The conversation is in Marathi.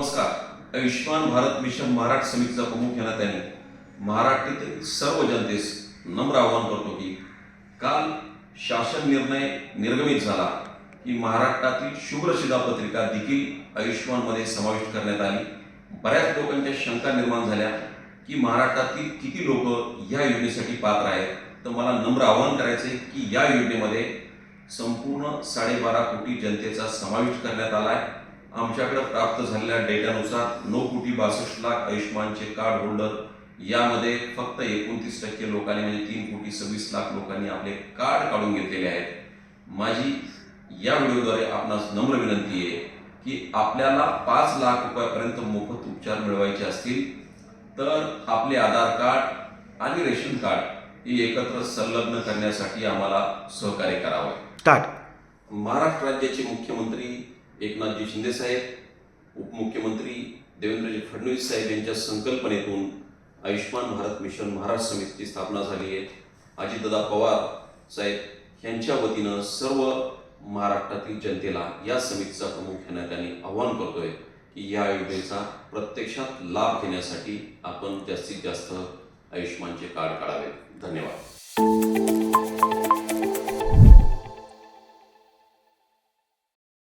नमस्कार. आयुष्यमान भारत मिशन महाराष्ट्र समितीचा प्रमुख या नात्याने महाराष्ट्रातील सर्व जनतेस नम्र आवाहन करतो की काल शासन निर्णय निर्गमित झाला की महाराष्ट्रातील शुभ्रशिधा पत्रिका देखील आयुष्यमानमध्ये समाविष्ट करण्यात आली. बऱ्याच लोकांच्या शंका निर्माण झाल्या की महाराष्ट्रातील किती लोक या योजनेसाठी पात्र आहेत? तर मला नम्र आवाहन करायचे की या योजनेमध्ये संपूर्ण साडेबारा कोटी जनतेचा समाविष्ट करण्यात आला आहे. आमच्याकडे प्राप्त झालेल्या डेटानुसार नऊ कोटी बासष्ट लाख आयुष्यमानचे कार्ड होल्डर यामध्ये फक्त एकोणतीस टक्के लोकांनी म्हणजे तीन कोटी सव्वीस लाख लोकांनी आपले कार्ड काढून घेतलेले आहेत. माझी या व्हिडिओद्वारे आपणास नम्र विनंती आहे की आपल्याला पाच लाख रुपयापर्यंत मोफत उपचार मिळवायचे असतील तर आपले आधार कार्ड आणि रेशन कार्ड हे एकत्र संलग्न करण्यासाठी आम्हाला सहकार्य करावे. महाराष्ट्र राज्याचे मुख्यमंत्री एकनाथजी शिंदे साहेब उपमुख्यमंत्री देवेंद्रजी फडणवीस साहेब यांच्या संकल्पनेतून आयुष्मान भारत मिशन महाराष्ट्र समितीची स्थापना झाली आहे. अजितदादा पवार साहेब यांच्या वतीनं सर्व महाराष्ट्रातील जनतेला या समितीचा प्रमुख त्यांनी नात्याने आव्हान करतोय की या योजनेचा प्रत्यक्षात लाभ घेण्यासाठी आपण जास्तीत जास्त आयुष्मानचे कार्ड काढावे. धन्यवाद.